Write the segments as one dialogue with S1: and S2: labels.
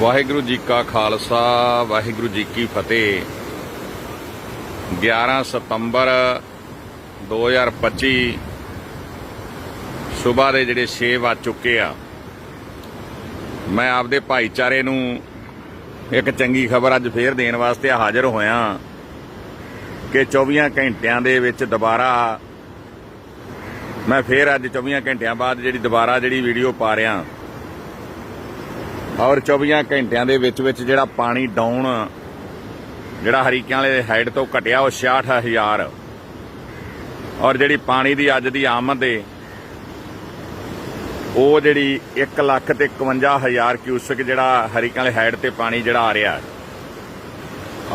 S1: ਵਾਹਿਗੁਰੂ ਜੀ ਕਾ ਖਾਲਸਾ, ਵਾਹਿਗੁਰੂ ਜੀ ਕੀ ਫਤਿਹ। 11 ਸਤੰਬਰ 2025 ਸਵੇਰ ਦੇ ਜਿਹੜੇ 6 ਵੱਜ ਚੁੱਕੇ ਆ, ਮੈਂ ਆਪਦੇ ਭਾਈਚਾਰੇ ਨੂੰ ਇੱਕ ਚੰਗੀ ਖਬਰ ਅੱਜ ਫੇਰ ਦੇਣ ਵਾਸਤੇ ਹਾਜ਼ਰ ਹੋਇਆ ਕਿ 24 ਘੰਟਿਆਂ ਦੇ ਵਿੱਚ ਦੁਬਾਰਾ ਮੈਂ ਫੇਰ ਅੱਜ 24 ਘੰਟਿਆਂ ਬਾਅਦ ਜਿਹੜੀ ਦੁਬਾਰਾ ਜਿਹੜੀ ਵੀਡੀਓ ਪਾ ਰਿਹਾ ਔਰ 24 ਘੰਟਿਆਂ ਦੇ ਵਿੱਚ ਵਿੱਚ ਜਿਹੜਾ ਪਾਣੀ ਡਾਊਨ, ਜਿਹੜਾ ਹਰੀਕਿਆਂ ਵਾਲੇ ਹਾਈਟ ਤੋਂ ਘਟਿਆ ਉਹ 66000 ਔਰ ਜਿਹੜੀ ਪਾਣੀ ਦੀ ਅੱਜ ਦੀ ਆਮਦ ਏ, ਉਹ ਜਿਹੜੀ 1 ਲੱਖ ਤੇ 51000 ਕਿਊਸਕ ਜਿਹੜਾ ਹਰੀਕਿਆਂ ਵਾਲੇ ਹਾਈਟ ਤੇ ਪਾਣੀ ਜਿਹੜਾ ਆ ਰਿਹਾ।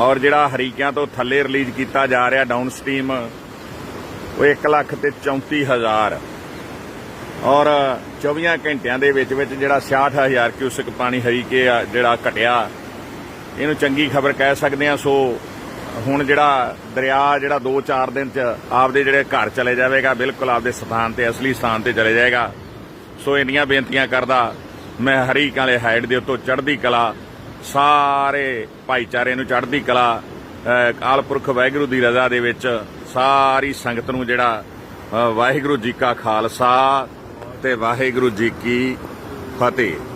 S1: ਔਰ ਜਿਹੜਾ ਹਰੀਕਿਆਂ ਤੋਂ ਥੱਲੇ ਰਿਲੀਜ਼ ਕੀਤਾ ਜਾ ਰਿਹਾ ਡਾਊਨ ਸਟ੍ਰੀਮ ਉਹ 1 ਲੱਖ ਤੇ 34000 ਔਰ 24 ਘੰਟਿਆਂ ਦੇ ਵਿੱਚ ਵਿੱਚ ਜਿਹੜਾ 66000 ਕਿਊਸਕ ਪਾਣੀ ਹਰੀਕੇ ਆ ਜਿਹੜਾ ਘਟਿਆ, ਇਹਨੂੰ ਚੰਗੀ ਖਬਰ ਕਹਿ ਸਕਦੇ ਆ ਸੋ ਹੁਣ ਜਿਹੜਾ ਦਰਿਆ, ਜਿਹੜਾ 2-4 ਦਿਨ ਚ ਆਪਦੇ ਜਿਹੜੇ ਘਰ ਚਲੇ ਜਾਵੇਗਾ, ਬਿਲਕੁਲ ਆਪਦੇ ਸਥਾਨ ਤੇ, ਅਸਲੀ ਸਥਾਨ ਤੇ ਚਲੇ ਜਾਏਗਾ। ਸੋ ਇੰਨੀਆਂ ਬੇਨਤੀਆਂ ਕਰਦਾ ਮੈਂ ਹਰੀਕ ਵਾਲੇ ਹਾਈਟ ਦੇ ਉੱਤੋਂ ਚੜ੍ਹਦੀ ਕਲਾ, ਸਾਰੇ ਭਾਈਚਾਰੇ ਨੂੰ ਚੜ੍ਹਦੀ ਕਲਾ, ਅਹ ਪੁਰਖ ਵਾਹਿਗੁਰੂ ਦੀ ਰਜ਼ਾ ਦੇ ਵਿੱਚ ਸਾਰੀ ਸੰਗਤ ਨੂੰ ਜਿਹੜਾ ਵਾਹਿਗੁਰੂ ਜੀ ਕਾ ਖਾਲਸਾ ਤੇ ਵਾਹਿਗੁਰੂ ਜੀ ਕੀ ਫਤਿਹ।